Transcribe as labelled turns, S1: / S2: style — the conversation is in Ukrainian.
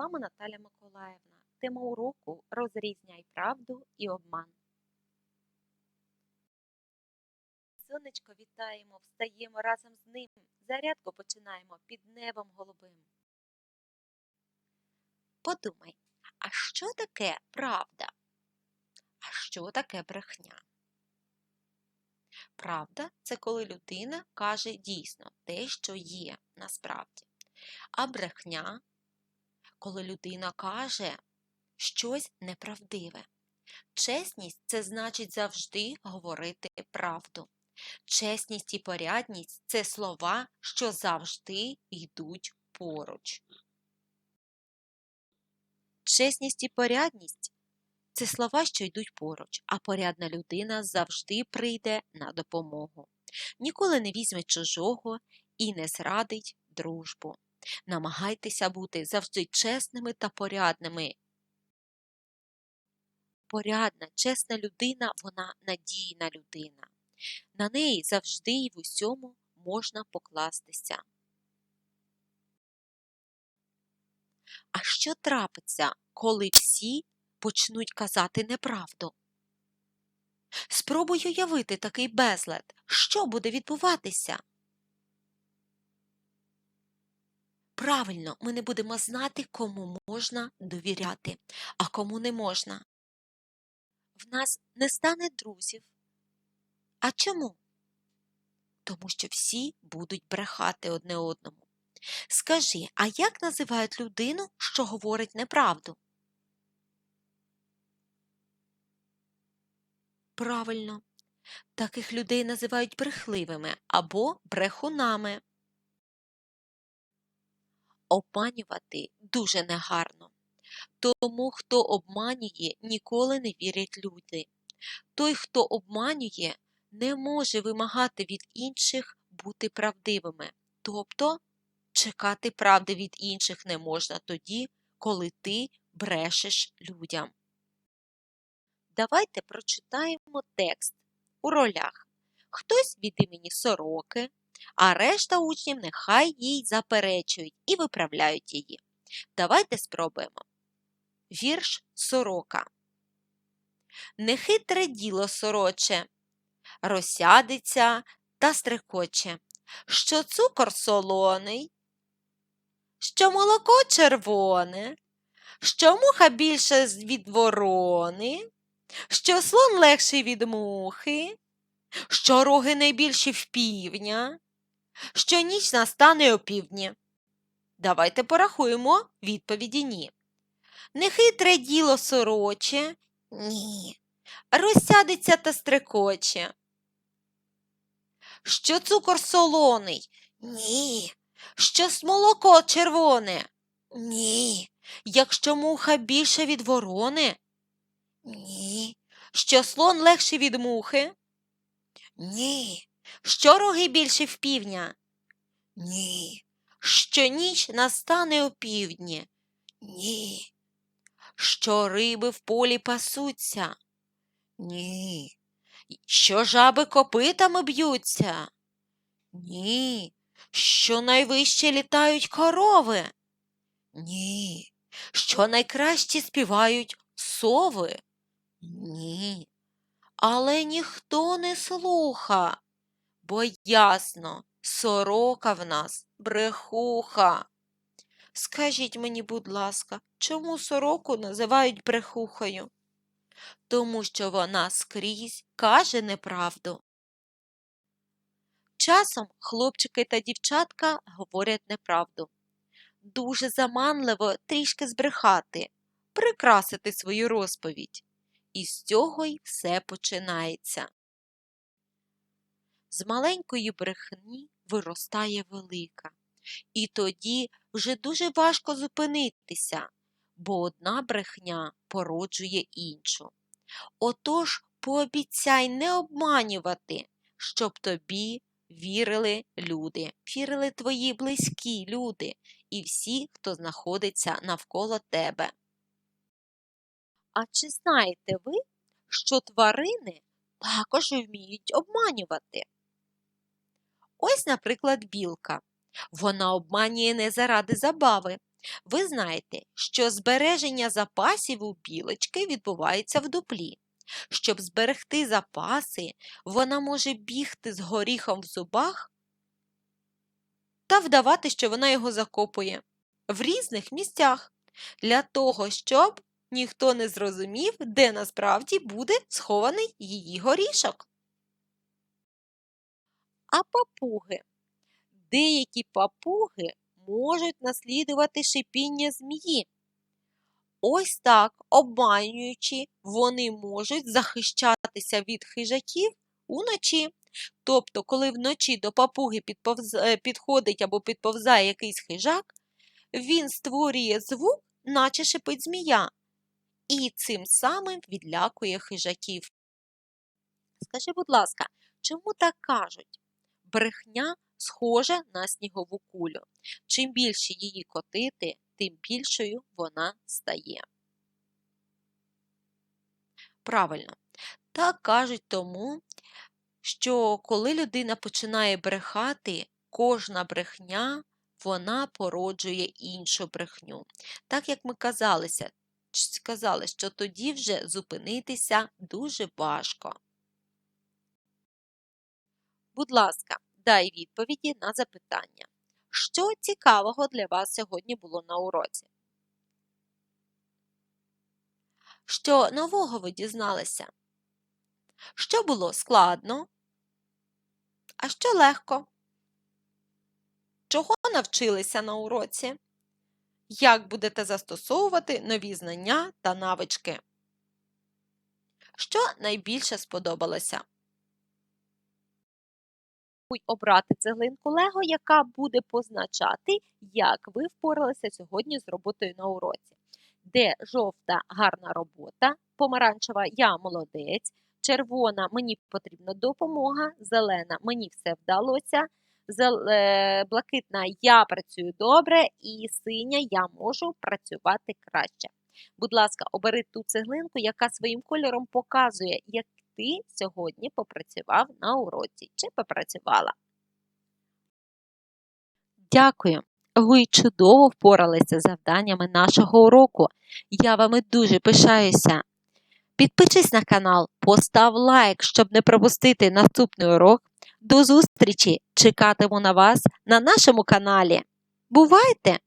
S1: вами Наталя Миколаївна. Тема уроку Розрізняй правду і обман. Сонечко вітаємо, встаємо разом з ним. Зарядку починаємо під небом голубим. Подумай, а що таке правда? А що таке брехня? Правда це коли людина каже дійсно те, що є насправді. А брехня, коли людина каже щось неправдиве. Чесність це значить завжди говорити правду. Чесність і порядність це слова, що завжди йдуть поруч. Чесність і порядність це слова, що йдуть поруч, а порядна людина завжди прийде на допомогу. Ніколи не візьме чужого і не зрадить дружбу. Намагайтеся бути завжди чесними та порядними. Порядна, чесна людина, вона надійна людина. На неї завжди і в усьому можна покластися. А що трапиться, коли всі почнуть казати неправду? Спробуй уявити такий безлад. Що буде відбуватися? Правильно, ми не будемо знати, кому можна довіряти, а кому не можна. В нас не стане друзів. А чому? Тому що всі будуть брехати одне одному. Скажи, а як називають людину, що говорить неправду? Правильно, таких людей називають брехливими або брехунами. Обманювати дуже негарно. Тому, хто обманює, ніколи не вірять люди. Той, хто обманює, не може вимагати від інших бути правдивими. Тобто чекати правди від інших не можна тоді, коли ти брешеш людям. Давайте прочитаємо текст у ролях. Хтось від імені сороки, а решта учнів нехай їй заперечують і виправляють її. Давайте спробуємо. Вірш сорока. Нехитре діло сороче, розсядеться та стрекоче, що цукор солоний, що молоко червоне, що муха більше від ворони, що слон легший від мухи, що роги найбільші в півня, що ніч настане опівдні. Давайте порахуємо відповіді ні. Нехитре діло сороче, ні. Розсядеться та стрекоче. Що цукор солоний? Ні. Що молоко червоне? Ні. Якщо муха більше від ворони? Ні. Що слон легший від мухи? Ні. Що роги більше в півня? Ні. Що ніч настане опівдні? Ні. Що риби в полі пасуться? Ні. Що жаби копитами б'ються? Ні. Що найвище літають корови? Ні. Що найкраще співають сови? Ні. Але ніхто не слуха, бо ясно, сорока в нас брехуха. Скажіть мені, будь ласка, чому сороку називають брехухою? Тому що вона скрізь каже неправду. Часом хлопчики та дівчатка говорять неправду. Дуже заманливо трішки збрехати, прикрасити свою розповідь. І з цього й все починається. З маленької брехні виростає велика. І тоді вже дуже важко зупинитися, бо одна брехня породжує іншу. Отож пообіцяй не обманювати, щоб тобі вірили люди, вірили твої близькі люди і всі, хто знаходиться навколо тебе. А чи знаєте ви, що тварини також вміють обманювати? Ось, наприклад, білка. Вона обманює не заради забави, Ви знаєте, що збереження запасів у білочки відбувається в дуплі. Щоб зберегти запаси, вона може бігти з горіхом в зубах та вдавати, що вона його закопує в різних місцях для того, щоб ніхто не зрозумів, де насправді буде схований її горішок. А папуги. Деякі папуги можуть наслідувати шипіння змії. Ось так, обманюючи, вони можуть захищатися від хижаків уночі. Тобто, коли вночі до папуги підповз... е, підходить або підповзає якийсь хижак, він створює звук, наче шипить змія, і цим самим відлякує хижаків. Скажи, будь ласка, чому так кажуть? Брехня схожа на снігову кулю. Чим більше її котити, тим більшою вона стає. Правильно. Так кажуть тому, що коли людина починає брехати, кожна брехня вона породжує іншу брехню. Так як ми казалися, сказали, що тоді вже зупинитися дуже важко. Будь ласка, дай відповіді на запитання. Що цікавого для вас сьогодні було на уроці? Що нового ви дізналися? Що було складно? А що легко? Чого навчилися на уроці? Як будете застосовувати нові знання та навички? Що найбільше сподобалося? Обрати цеглинку Лего, яка буде позначати, як ви впоралися сьогодні з роботою на уроці. Де жовта гарна робота, помаранчева я молодець, червона мені потрібна допомога, зелена мені все вдалося, е, блакитна я працюю добре, і синя я можу працювати краще. Будь ласка, обери ту цеглинку, яка своїм кольором показує, як ти сьогодні попрацював на уроці чи попрацювала. Дякую. Ви чудово впоралися з завданнями нашого уроку. Я вами дуже пишаюся. Підпишись на канал, постав лайк, щоб не пропустити наступний урок. До зустрічі! Чекатиму на вас на нашому каналі. Бувайте!